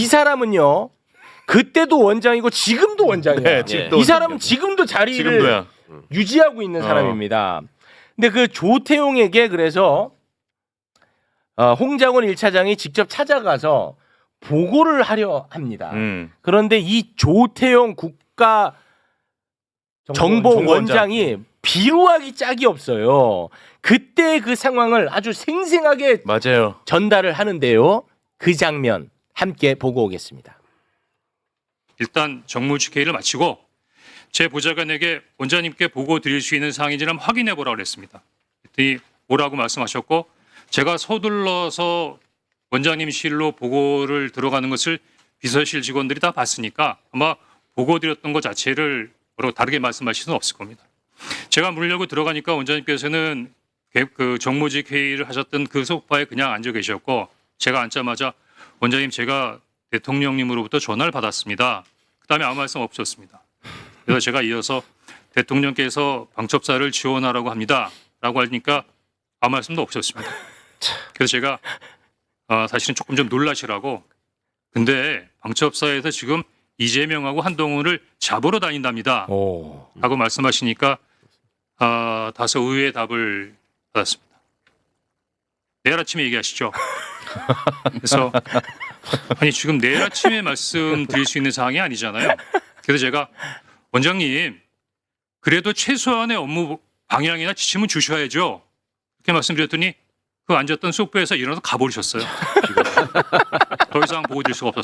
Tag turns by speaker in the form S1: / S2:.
S1: 이 사람은요. 그때도 원장이고 지금도 원장이야.
S2: 네, 지금도
S1: 이 사람은 지금도 자리를
S2: 지금도야.
S1: 유지하고 있는
S2: 어.
S1: 사람입니다. 근데 그 조태용에게 그래서 어, 홍장원 1차장이 직접 찾아가서 보고를 하려 합니다.
S2: 음.
S1: 그런데 이 조태용 국가 정보원장이 비루하기 짝이 없어요. 그때 그 상황을 아주 생생하게
S2: 맞아요.
S1: 전달을 하는데요. 그 장면 함께 보고 오겠습니다.
S3: 일단 정무직 회의를 마치고 제 보좌관에게 원장님께 보고 드릴 수 있는 사항인지는 한번 확인해 보라고 그랬습니다. 그랬더니 오라고 말씀하셨고 제가 서둘러서 원장님실로 보고를 들어가는 것을 비서실 직원들이 다 봤으니까 아마 보고 드렸던 것 자체를 다르게 말씀하실 수는 없을 겁니다. 제가 물려고 들어가니까 원장님께서는 개- 그 정무직 회의를 하셨던 그 소파에 그냥 앉아 계셨고 제가 앉자마자 원장님 제가 대통령님으로부터 전화를 받았습니다. 그다음에 아무 말씀 없으셨습니다. 그래서 제가 이어서 대통령께서 방첩사를 지원하라고 합니다라고 하니까 아무 말씀도 없으셨습니다. 그래서 제가 아, 사실은 조금 좀 놀라시라고 근데 방첩사에서 지금 이재명하고 한동훈을 잡으러 다닌답니다.
S1: 오.
S3: 하고 말씀하시니까 아, 다소 의외의 답을 받았습니다. 내일 아침에 얘기하시죠. 그래서 아니 지금 내일 아침에 말씀드릴 수 있는 사항이 아니잖아요. 그래서 제가 원장님 그래도 최소한의 업무 방향이나 지침은 주셔야죠. 이렇게 말씀드렸더니 그 앉았던 소프에서 일어나서 가버리셨어요. 더 이상 보고 드릴 수가 없었습니다.